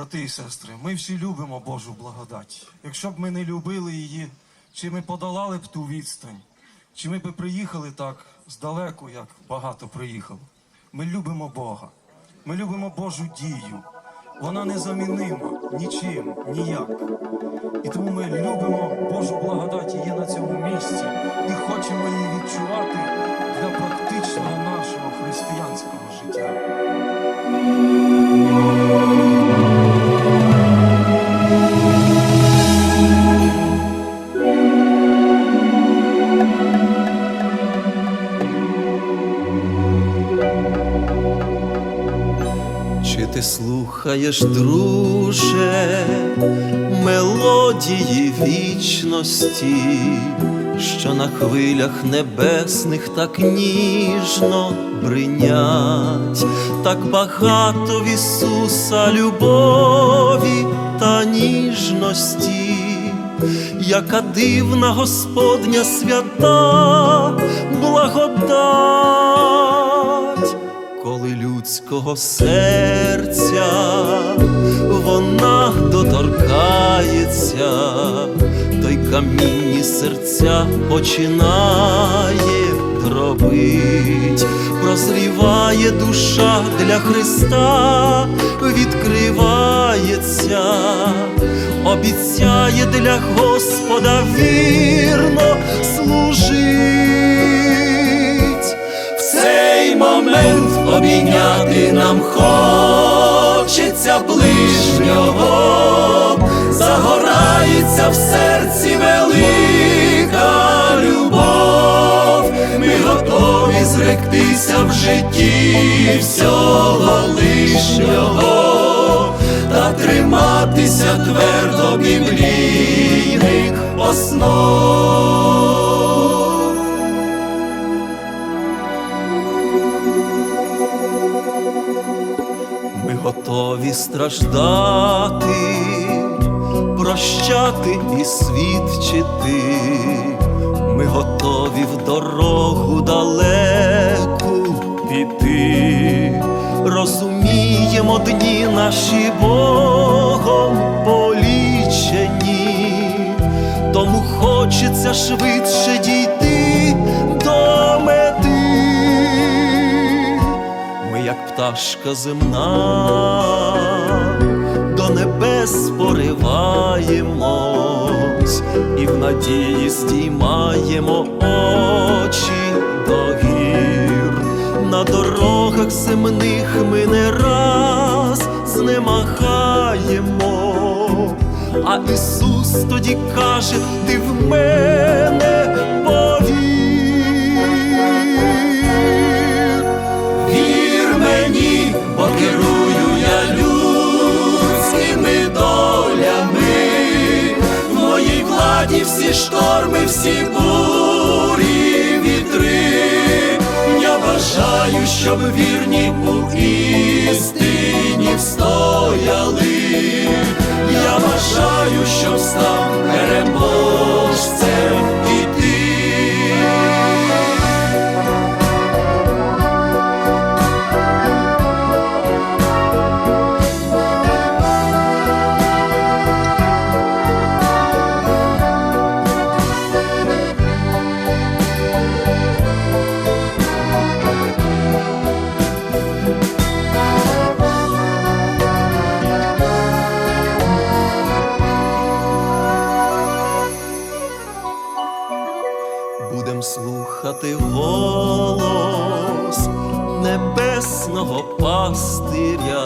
Брати і сестри, ми всі любимо Божу благодать. Якщо б ми не любили її, чи ми подолали б ту відстань, чи ми б приїхали так здалеку, як багато приїхало. Ми любимо Бога. Ми любимо Божу дію. Вона незамінима нічим, ніяк. І тому ми любимо Божу благодать її на цьому місці і хочемо її відчувати для практичного нашого християнського життя. Ти слухаєш, друже, мелодії вічності, що на хвилях небесних так ніжно бринять, так багато в Ісуса любові та ніжності, яка дивна Господня свята благодать людського серця вона доторкається, той камінні серця починає дробить, прозріває душа для Христа, відкривається, обіцяє для Господа вірно служить. Обійняти нам хочеться ближнього, загорається в серці велика любов, ми готові зректися в житті всього лишнього та триматися твердо біблійних основ. Готові страждати, прощати і свідчити. Ми готові в дорогу далеку піти. Розуміємо дні наші Богом Ми, земна, до небес пориваємось і в надії здіймаємо очі до гір. На дорогах земних ми не раз знемагаємо, а Ісус тоді каже: ти в мене владі всі шторми, всі бурі вітри. Я бажаю, щоб вірні у істині встояли. Я бажаю, щоб став переможцем небесного пастиря,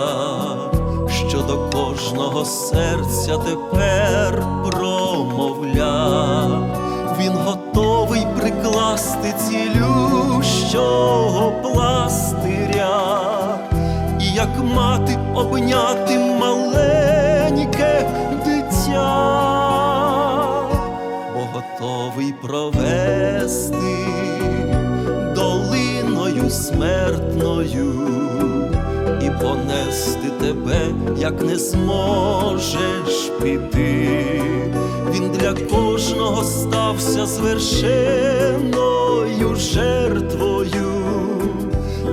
що до кожного серця тепер промовля. Він готовий прикласти цілющого пластиря, і як мати обняти маленьке дитя бо готовий провести смертною і понести тебе, як не зможеш піти. Він для кожного стався звершеною жертвою,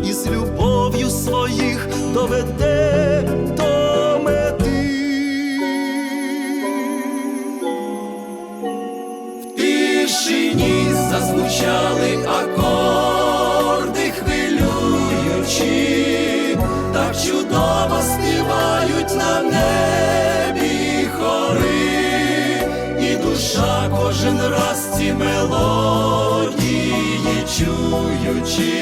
і з любов'ю своїх доведе. В тишині зазвучали акорди співають на небі хори, і душа кожен раз ці мелодії чуючи,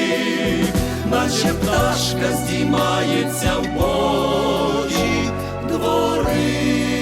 наче пташка здіймається в Божі двори.